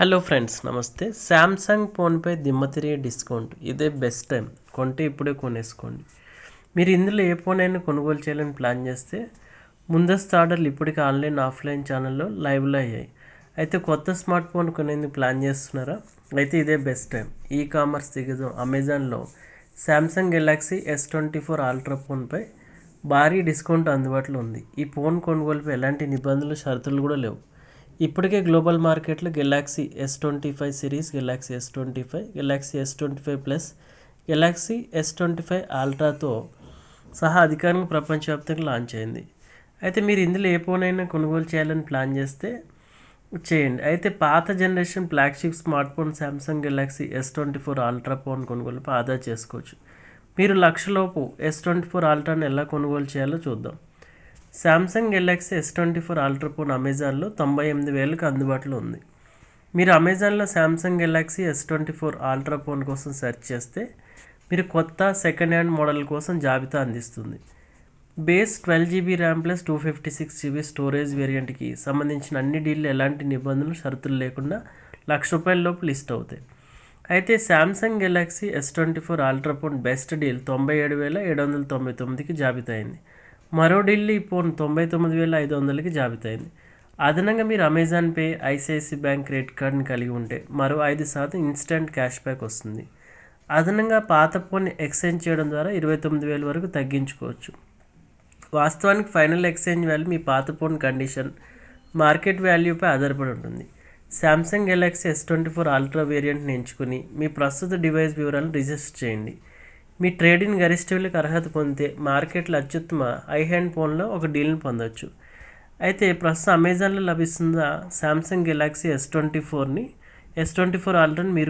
Hello friends నమస్తే. Samsung ఫోన్పై దిమ్మ తిరిగే డిస్కౌంట్ ఇదే బెస్ట్ టైం కొంటే ఇప్పుడే కొనేసుకోండి. మీరు ఇందులో ఏ ఫోన్ అయినా కొనుగోలు చేయాలని ప్లాన్ చేస్తే ముందస్తు ఆర్డర్లు ఇప్పటికే ఆన్లైన్ ఆఫ్లైన్ ఛానల్లో లైవ్లో అయ్యాయి. అయితే కొత్త స్మార్ట్ ఫోన్ కొనేందుకు ప్లాన్ చేస్తున్నారా? అయితే ఇదే బెస్ట్ టైం ఈ కామర్స్ దిగ్గజం అమెజాన్లో Samsung Galaxy S twenty four Ultra ఫోన్పై భారీ డిస్కౌంట్ అందుబాటులో ఉంది. ఈ ఫోన్ కొనుగోలుపై ఎలాంటి నిబంధనలు షరతులు కూడా లేవు. ఇప్పటికే గ్లోబల్ మార్కెట్లో Galaxy S twenty five series Galaxy S twenty five Galaxy S twenty five plus Galaxy S twenty five ఆల్ట్రాతో సహా అధికారికంగా ప్రపంచవ్యాప్తంగా లాంచ్ అయింది. అయితే మీరు ఇందులో ఏ ఫోన్ అయినా కొనుగోలు చేయాలని ప్లాన్ చేస్తే చేయండి. అయితే పాత generation flagship smart phone Samsung Galaxy S twenty four ultra phone కొనుగోలుపై ఆదా చేసుకోవచ్చు. మీరు లక్షలోపు ఎస్ ట్వంటీ ఫోర్ ఆల్ట్రాను ఎలా కొనుగోలు చేయాలో చూద్దాం. Samsung Galaxy S twenty four Ultra phone అమెజాన్లో తొంభై ఎనిమిది వేలకు అందుబాటులో ఉంది. మీరు అమెజాన్లో Samsung Galaxy S twenty four Ultra phone కోసం సెర్చ్ చేస్తే మీరు కొత్త సెకండ్ హ్యాండ్ మోడల్ కోసం జాబితా అందిస్తుంది. Base twelve GB RAM plus two fifty six GB storage వేరియంట్కి సంబంధించిన అన్ని డీళ్ళు ఎలాంటి నిబంధనలు షరతులు లేకుండా లక్ష రూపాయల లోపు లిస్ట్ అవుతాయి. అయితే Samsung Galaxy S twenty four Ultra phone best deal తొంభై ఏడు వేల ఏడు వందల తొంభై తొమ్మిదికి జాబితా అయింది. మరో ఢిల్లీ ఫోన్ తొంభై తొమ్మిది వేల ఐదు వందలకి జాబితా అయింది అదనంగా మీరు Amazon Pay ICICI bank credit కార్డ్ని కలిగి ఉంటే మరో ఐదు శాతం ఇన్స్టెంట్ క్యాష్ బ్యాక్ వస్తుంది. అదనంగా పాత ఫోన్ని ఎక్స్చేంజ్ చేయడం ద్వారా ఇరవై తొమ్మిది వేల వరకు తగ్గించుకోవచ్చు. వాస్తవానికి ఫైనల్ ఎక్స్చేంజ్ వాల్యూ మీ పాత ఫోన్ కండిషన్ మార్కెట్ వాల్యూపై ఆధారపడి ఉంటుంది. Samsung Galaxy S twenty four Ultra వేరియంట్ని ఎంచుకుని మీ ప్రస్తుత డివైస్ వివరాలను రిజిస్టర్ చేయండి. మీ ట్రేడింగ్ గరిష్ట అర్హత పొందితే మార్కెట్లో అత్యుత్తమ ఐ హ్యాండ్ ఫోన్లో ఒక డీల్ని పొందవచ్చు అయితే ప్రస్తుతం అమెజాన్లో లభిస్తున్న శాంసంగ్ గెలాక్సీ ఎస్ ట్వంటీ ఫోర్ని ఎస్ ట్వంటీ ఫోర్ ఆల్రెడీ మీరు